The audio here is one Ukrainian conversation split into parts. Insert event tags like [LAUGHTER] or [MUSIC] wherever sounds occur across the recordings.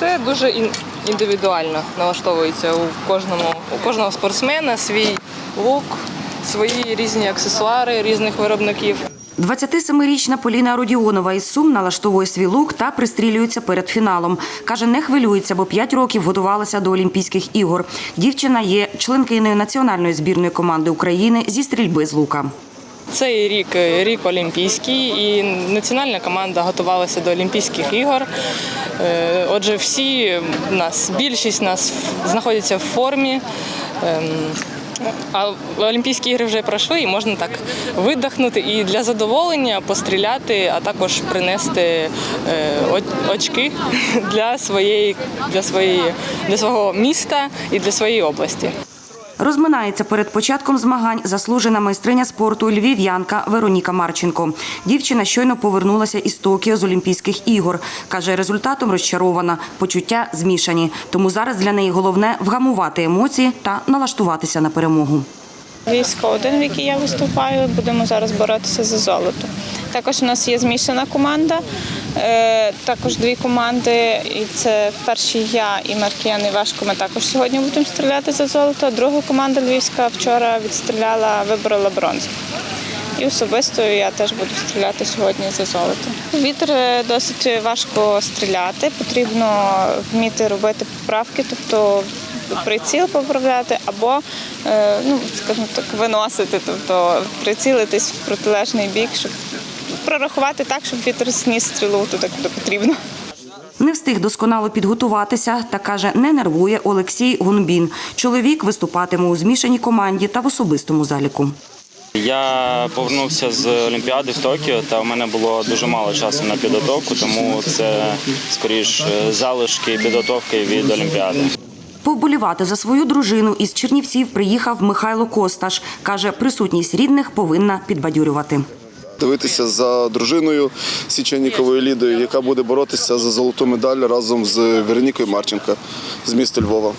Все дуже індивідуально налаштовується у кожному у кожного спортсмена свій лук, свої різні аксесуари різних виробників. 27-річна Поліна Родіонова із Сум налаштовує свій лук та пристрілюється перед фіналом. Каже, не хвилюється, бо 5 років готувалася до Олімпійських ігор. Дівчина є членкиною національної збірної команди України зі стрільби з лука. Цей рік е, рік олімпійський, і національна команда готувалася до Олімпійських ігор. Е, Отже, всі нас, більшість нас знаходяться в формі. Ем, А Олімпійські ігри вже пройшли, і можна так видихнути і для задоволення постріляти, а також принести е, очки [LAUGHS] для своєї, для своєї, для свого міста і для своєї області. Розминається перед початком змагань заслужена майстриня спорту львів'янка Вероніка Марченко. Дівчина щойно повернулася із Токіо з Олімпійських ігор. Каже, результатом розчарована, почуття змішані. Тому зараз для неї головне вгамувати емоції та налаштуватися на перемогу. Військо один, в якій я виступаю, будемо зараз боротися за золото. Також у нас є змішана команда, також дві команди. І це в першій я і Маркіян Івашко. Ми також сьогодні будемо стріляти за золото. Друга команда львівська вчора відстріляла, виборола бронзу. І особисто я теж буду стріляти сьогодні за золото. Вітер е, досить важко стріляти, потрібно вміти робити поправки, тобто приціл поправляти або, е, ну, скажімо так, виносити, тобто прицілитись в протилежний бік, щоб прорахувати так, щоб вітер зніс стрілу туди, куди потрібно. Не встиг досконало підготуватися та каже, не нервує Олексій Гунбін. Чоловік виступатиме у змішаній команді та в особистому заліку. Я повернувся з Олімпіади в Токіо, та в мене було дуже мало часу на підготовку, тому це скоріш залишки підготовки від Олімпіади. Повболівати за свою дружину із Чернівців приїхав Михайло Косташ. Каже, присутність рідних повинна підбадьорювати. Дивитися за дружиною Січеніковою Лідою, яка буде боротися за золоту медаль разом з Веронікою Марченко з міста Львова.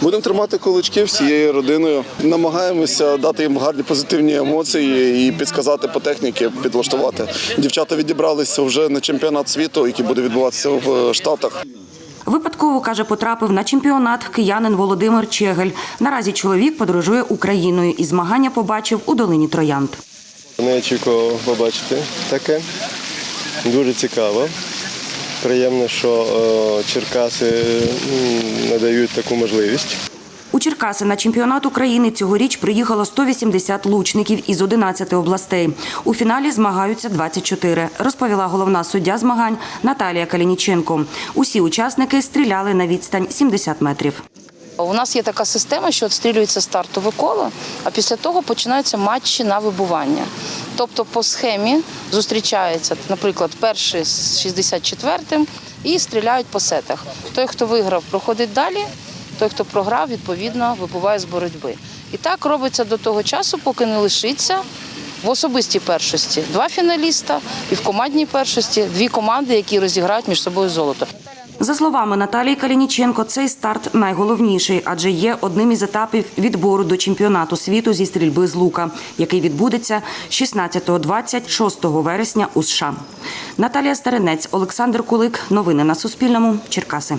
Будемо тримати кулачки всією родиною. Намагаємося дати їм гарні позитивні емоції і підсказати по техніці, підлаштувати. Дівчата відібралися вже на чемпіонат світу, який буде відбуватися в Штатах. Випадково, каже, потрапив на чемпіонат киянин Володимир Чегель. Наразі чоловік подорожує Україною і змагання побачив у долині Троянд. Не очікував побачити таке. Дуже цікаво. Приємно, що е, Черкаси надають таку можливість. У Черкаси на чемпіонат України цьогоріч приїхало 180 лучників із 11 областей. У фіналі змагаються 24, розповіла головна суддя змагань Наталія Калініченко. Усі учасники стріляли на відстань 70 метрів. У нас є така система, що відстрілюється стартове коло, а після того починаються матчі на вибування. Тобто по схемі зустрічається, наприклад, перший з 64-м і стріляють по сетах. Той, хто виграв, проходить далі, той, хто програв, відповідно, вибуває з боротьби. І так робиться до того часу, поки не лишиться в особистій першості два фіналіста і в командній першості дві команди, які розіграють між собою золото. За словами Наталії Калініченко, цей старт найголовніший, адже є одним із етапів відбору до чемпіонату світу зі стрільби з лука, який відбудеться 16-26 вересня у США. Наталія Старинець, Олександр Кулик. Новини на Суспільному. Черкаси.